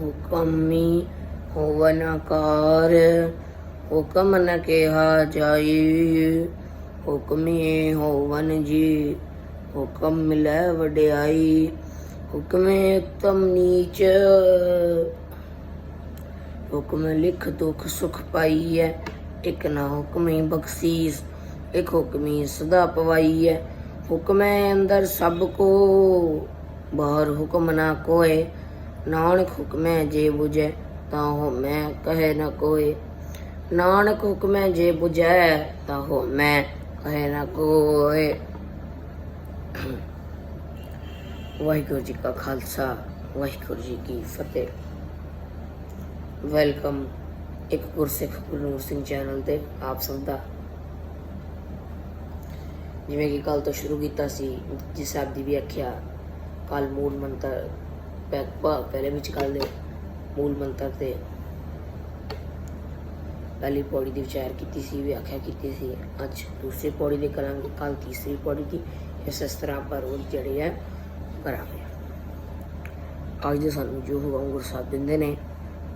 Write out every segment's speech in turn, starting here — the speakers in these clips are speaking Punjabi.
ਹੁਕਮੀ ਹੋਵਨ ਆਕਾਰ। ਹੁਕਮ ਨ ਕਿਹਾ ਜਾਈ ਹੁਕਮੀ ਹੋਵਨ ਜੀ, ਹੁਕਮ ਮਿਲੈ ਵਡਿਆਈ, ਹੁਕਮੇ ਉਤਮ ਨੀਚ। ਹੁਕਮ ਲਿਖ ਦੁਖ ਸੁਖ ਪਾਈਐ ਇਕ ਨਾ ਹੁਕਮੀ ਬਖਸ਼ੀਸ, ਇਕ ਹੁਕਮੀ ਸਦਾ ਪਵਾਈਐ। ਹੁਕਮੈ ਅੰਦਰ ਸਭ ਕੋ, ਬਾਹਰ ਹੁਕਮ ਨਾ ਕੋਏ ਨਾਨਕ ਹੁਕਮੈ ਜੇ 부ਜੈ ਤਾਂ ਹੋ ਮੈਂ ਕਹੇ ਨਾ ਕੋਏ ਨਾਨਕ ਹੁਕਮੈ ਜੇ 부ਜੈ ਤਾਂ ਹੋ ਮੈਂ ਕਹੇ ਨਾ ਕੋਏ ਵਾਹਿਗੁਰੂ ਜੀ ਕਾ ਖਾਲਸਾ, ਵਾਹਿਗੁਰੂ ਜੀ ਕੀ ਫਤਿਹ। ਵੈਲਕਮ ਇੱਕ ਗੁਰਸਿੱਖ ਗੁਰਨੂਰ ਸਿੰਘ ਚੈਨਲ ਤੇ ਆਪ ਸਭ ਦਾ। ਜਿਵੇਂ ਕਿ ਕੱਲ ਤੋਂ ਸ਼ੁਰੂ ਕੀਤਾ ਸੀ, ਜਿਸ ਸਾਹਿਬ ਦੀ ਵਿਆਖਿਆ ਕੱਲ ਮੂਲ ਮੰਤਰ ਪਹਿ- ਪ- ਪਹਿਲੇ ਵਿੱਚ ਕੱਲ ਦੇ ਮੂਲ ਮੰਤਰ ਤੇ ਪਹਿਲੀ ਪੌੜੀ ਦੀ ਵਿਚਾਰ ਕੀਤੀ ਸੀ, ਵਿਆਖਿਆ ਕੀਤੀ ਸੀ। ਅੱਜ ਦੂਸਰੀ ਪੌੜੀ ਦੇ ਕਰਾਂਗੇ ਕੱਲ ਤੀਸਰੀ ਪੌੜੀ ਦੀ ਇਸ ਤਰ੍ਹਾਂ ਪਰ ਉਹ ਜਿਹੜੇ ਹੈ ਕਰਾਂਗੇ। ਅੱਜ ਦੇ ਸਾਨੂੰ ਜੋ ਹੁਕਮ ਗੁਰੂ ਸਾਹਿਬ ਦਿੰਦੇ ਨੇ,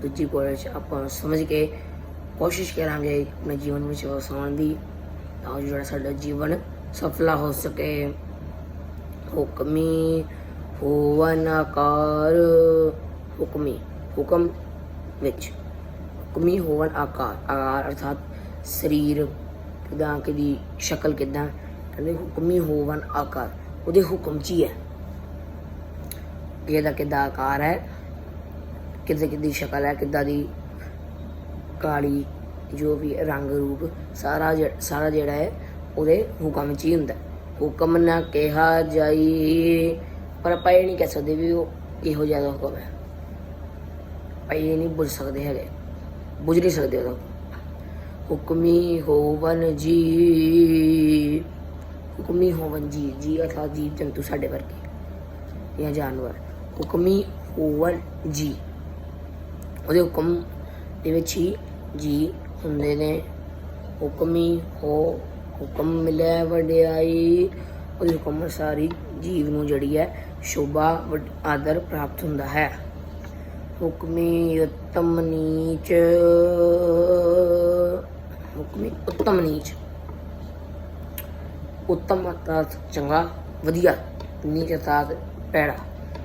ਦੂਜੀ ਪੌੜੀ ਚ ਆਪਾਂ ਸਮਝ ਕੇ ਕੋਸ਼ਿਸ਼ ਕਰਾਂਗੇ ਆਪਣੇ ਜੀਵਨ ਵਿੱਚ ਵਸਾਉਣ ਦੀ, ਤਾਂ ਜੋ ਜਿਹੜਾ ਸਾਡਾ ਜੀਵਨ ਸਫਲਾ ਹੋ ਸਕੇ। ਹੁਕਮੀ ਹੋਵਨ ਆਕਾਰ ਹੁਕਮੀ, ਹੁਕਮ ਵਿੱਚ। ਹੁਕਮੀ ਹੋਵਨ ਆਕਾਰ ਆਕਾਰ ਅਰਥਾਤ ਸਰੀਰ, ਕਿਦਾਂ ਕਿਦੀ ਸ਼ਕਲ ਕਿਦਾਂ, ਕਹਿੰਦੇ ਹੁਕਮੀ ਹੋਵਨ ਆਕਾਰ, ਉਹਦੇ ਹੁਕਮ 'ਚ ਹੀ ਹੈ। ਕਿਹਦਾ ਕਿੱਦਾਂ ਆਕਾਰ ਹੈ, ਕਿੱਦਾਂ ਕਿੱਦੀ ਸ਼ਕਲ ਹੈ, ਕਿੱਦਾਂ ਦੀ ਕਾਲੀ, ਜੋ ਵੀ ਰੰਗ ਰੂਪ, ਸਾਰਾ ਸਾਰਾ ਜਿਹੜਾ ਹੈ, ਉਹਦੇ ਹੁਕਮ 'ਚ ਹੀ ਹੁੰਦਾ। ਹੁਕਮ ਨਾ ਕਿਹਾ ਜਾਈ ਪਰ ਆਪਾਂ ਇਹ ਨਹੀਂ ਕਹਿ ਸਕਦੇ ਵੀ ਉਹ ਇਹੋ ਜਿਹਾ ਦਾ ਹੁਕਮ ਹੈ। ਆਪਾਂ ਇਹ ਨਹੀਂ ਬੁਝ ਸਕਦੇ ਹੈਗੇ। ਬੁੱਝ ਨਹੀਂ ਸਕਦੇ ਉਹਦਾ ਹੁਕਮੀ ਹੋਵਨ ਜੀ। ਹੁਕਮੀ ਹੋਵਨ ਜੀ ਜੀ ਅਰਥਾਤ ਜੀਵ ਜੰਤੂ ਸਾਡੇ ਵਰਗੇ ਜਾਂ ਜਾਨਵਰ। ਹੁਕਮੀ ਹੋਵਨ ਜੀ। ਉਹਦੇ ਹੁਕਮ ਦੇ ਵਿੱਚ ਹੀ ਜੀ ਹੁੰਦੇ ਨੇ। ਹੁਕਮੀ ਹੋ, ਹੁਕਮ ਮਿਲਿਆ ਵਡਿਆਈ। ਉਹਦੇ ਹੁਕਮ ਸਾਰੀ ਜੀਵ ਨੂੰ ਜਿਹੜੀ ਹੈ ਸ਼ੋਭਾ, ਵਡ- ਆਦਰ ਪ੍ਰਾਪਤ ਹੁੰਦਾ ਹੈ। ਹੁਕਮੀ ਉਤਮ ਨੀਚ। ਹੁਕਮੀ ਉਤਮ ਨੀਚ। ਉੱਤਮ ਅਰਥਾਤ ਚੰਗਾ, ਵਧੀਆ, ਨੀਚ ਅਰਥਾਤ ਪੈੜਾ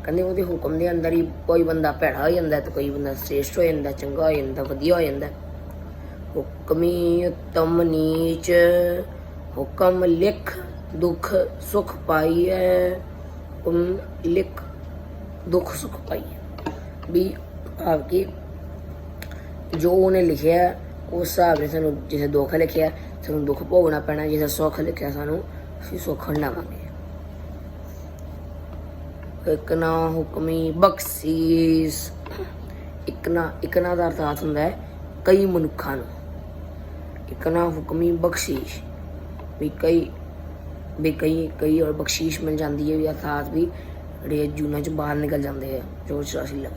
ਕਹਿੰਦੇ ਉਹਦੇ ਹੁਕਮ ਦੇ ਅੰਦਰ ਹੀ ਕੋਈ ਬੰਦਾ ਭੈੜਾ ਹੋ ਜਾਂਦਾ ਤੇ ਕੋਈ ਬੰਦਾ ਸ੍ਰੇਸ਼ਟ ਹੋ ਜਾਂਦਾ ਚੰਗਾ ਹੋ ਜਾਂਦਾ ਵਧੀਆ ਹੋ ਜਾਂਦਾ ਹੁਕਮੀ ਉਤਮ ਨੀਚ। ਹੁਕਮ ਲਿਖ ਦੁੱਖ ਸੁਖ ਪਾਈਐ ਹੁਕਮ ਲਿਖ ਦੁਖ ਸੁਖ ਪਾਈਐ ਵੀ ਆਪ ਕਿ ਜੋ ਉਹਨੇ ਲਿਖਿਆ, ਉਸ ਹਿਸਾਬ ਨਾਲ ਸਾਨੂੰ ਜਿਵੇਂ ਦੁੱਖ ਲਿਖਿਆ, ਸਾਨੂੰ ਦੁੱਖ ਭੋਗਣਾ ਪੈਣਾ ਜਿਵੇਂ ਸੁੱਖ ਲਿਖਿਆ, ਸਾਨੂੰ ਅਸੀਂ ਸੁੱਖ ਹੰਡਾਵਾਂਗੇ ਇੱਕ ਨਾ ਹੁਕਮੀ ਬਖਸ਼ੀਸ। ਇੱਕ ਨਾ ਇੱਕ ਨਾ ਦਾ ਅਰਥ ਹੁੰਦਾ ਹੈ, ਕਈ ਮਨੁੱਖਾਂ ਨੂੰ। ਇੱਕ ਨਾ ਹੁਕਮੀ ਬਖਸ਼ੀਸ਼। ਵੀ ਕਈ ਵੀ ਕਈ ਕਈ ਔਰ ਬਖਸ਼ੀਸ਼ ਮਿਲ ਜਾਂਦੀ ਹੈ ਵੀ ਅਰਥਾਤ ਵੀ ਜਿਹੜੇ ਜੂਨਾਂ ਚ ਬਾਹਰ ਨਿਕਲ ਜਾਂਦੇ ਆ, ਜੋ ਚਰਾਸੀ ਲੱਗ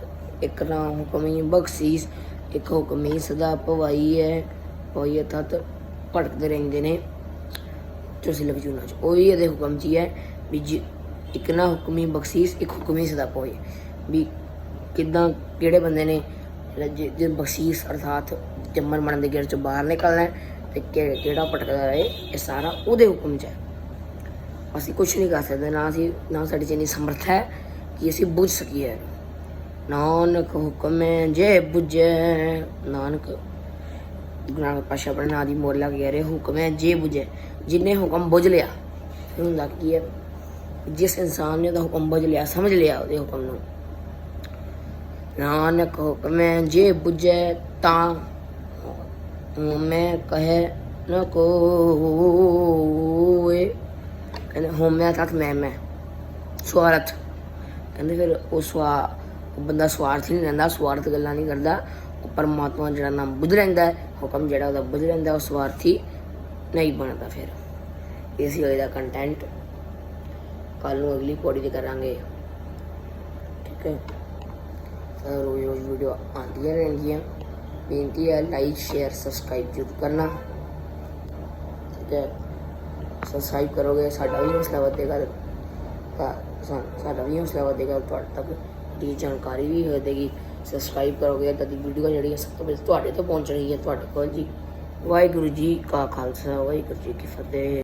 ਇੱਕ ਨਾ ਹੁਕਮੀ ਬਖਸ਼ੀਸ਼, ਇੱਕ ਹੁਕਮ ਹੀ ਸਦਾ ਪਵਾਈ ਹੈ ਪਵਾਈ ਅਰਥਾਤ ਭਟਕਦੇ ਰਹਿੰਦੇ ਨੇ ਚੌਸੀ ਲੱਖ ਜੂਨਾਂ ਚ। ਉਹ ਵੀ ਇਹਦੇ ਹੁਕਮ ਚ ਹੀ ਹੈ ਵੀ ਜੀ, ਇੱਕ ਨਾ ਹੁਕਮੀ ਬਖਸ਼ੀਸ਼, ਇੱਕ ਹੁਕਮੀ ਸਦਾ ਪਵਾਈ ਵੀ ਕਿਦਾਂ, ਕਿਹੜੇ ਬੰਦੇ ਨੇ ਜੇ, ਜਿ- ਬਖਸ਼ੀਸ਼ ਅਰਥਾਤ ਜੰਮਣ ਮਰਨ ਦੇ ਗੇੜ ਚੋਂ ਬਾਹਰ ਨਿਕਲਣਾ ਹੈ ਤੇ ਕਿ- ਕਿਹੜਾ ਭਟਕਦਾ ਰਹੇ, ਇਹ ਸਾਰਾ ਉਹਦੇ ਹੁਕਮ 'ਚ ਹੈ। ਅਸੀਂ ਕੁਝ ਨਹੀਂ ਕਰ ਸਕਦੇ, ਨਾ ਅਸੀਂ, ਨਾ ਸਾਡੇ 'ਚ ਇੰਨੀ ਸਮਰੱਥਾ ਹੈ ਕਿ ਅਸੀਂ ਬੁੱਝ ਸਕੀਏ। ਨਾਨਕ ਹੁਕਮ ਹੈ, ਜੇ ਬੁਝੇ, ਨਾਨਕ ਗੁਰੂ ਨਾਨਕ ਪਾਸ਼ਾ ਆਪਣੇ ਨਾਂ ਦੀ ਮੋਰ ਲੱਗ ਗਿਆ ਰੇ ਹੈ ਜੇ ਬੁਝੇ। ਜਿਨੇ ਹੁਕਮ ਬੁਝ ਲਿਆ ਹੁੰਦਾ ਕੀ ਹੈ? ਜਿਸ ਇਨਸਾਨ ਨੇ ਉਹਦਾ ਹੁਕਮ ਬੁਝ ਲਿਆ, ਸਮਝ ਲਿਆ ਉਹਦੇ ਹੁਕਮ ਨੂੰ। ਨਾਨਕ ਹੁਕਮ ਹੈ, ਜੇ ਬੁਝੇ ਤਾਂ ਮੈਂ ਕਹੇ ਨ ਕੋਏ ਕਹਿੰਦੇ ਹੋਮਿਆ ਤੱਕ ਮੈਂ ਮੈਂ। ਸਵਾਰਥ। ਕਹਿੰਦੇ ਫਿਰ ਉਹ ਸਵਾ, ਉਹ ਬੰਦਾ ਸਵਾਰਥ ਨਹੀਂ ਰਹਿੰਦਾ, ਸਵਾਰਥ ਗੱਲਾਂ ਨਹੀਂ ਕਰਦਾ। ਉਹ ਪਰਮਾਤਮਾ ਜਿਹੜਾ ਨਾਮ ਬੁੱਝ ਰਹਿੰਦਾ ਹੁਕਮ ਜਿਹੜਾ ਉਹਦਾ ਬੁੱਝ ਰਹਿੰਦਾ, ਉਹ ਸਵਾਰਥੀ ਨਹੀਂ ਬਣਦਾ ਫਿਰ। ਇਹ ਸੀ ਦਾ ਕੰਟੈਂਟ ਕੱਲ ਨੂੰ ਅਗਲੀ ਪੌੜੀ ਤੇ ਕਰਾਂਗੇ। ਠੀਕ ਹੈ? ਰੋਜ਼ ਰੋਜ਼ ਵੀਡੀਓ ਆਉਂਦੀਆਂ ਰਹਿੰਦੀਆਂ ਬੇਨਤੀ ਹੈ ਲਾਈਕ ਸ਼ੇਅਰ ਸਬਸਕ੍ਰਾਈਬ ਜ਼ਰੂਰ ਕਰਨਾ। ਠੀਕ ਹੈ? ਸਬਸਕ੍ਰਾਈਬ ਕਰੋਗੇ, ਸਾਡਾ ਵੀ ਹੌਸਲਾ ਵਧੇਗਾ। ਤਾਂ ਸਾਡਾ ਵੀ ਹੌਸਲਾ ਵਧੇਗਾ, ਤੁਹਾਡੇ ਤੱਕ ਦੀ ਜਾਣਕਾਰੀ ਵੀ ਵਧੇਗੀ। ਸਬਸਕ੍ਰਾਈਬ ਕਰੋਗੇ ਤਾਂ ਦੀ ਵੀਡੀਓ ਜਿਹੜੀ ਹੈ ਸਭ ਤੋਂ ਪਹਿਲਾਂ ਤੁਹਾਡੇ ਤੋਂ ਪਹੁੰਚਣੀ ਹੈ ਤੁਹਾਡੇ ਕੋਲ ਜੀ। ਵਾਹਿਗੁਰੂ ਜੀ ਕਾ ਖਾਲਸਾ, ਵਾਹਿਗੁਰੂ ਜੀ ਕੀ ਫਤਿਹ।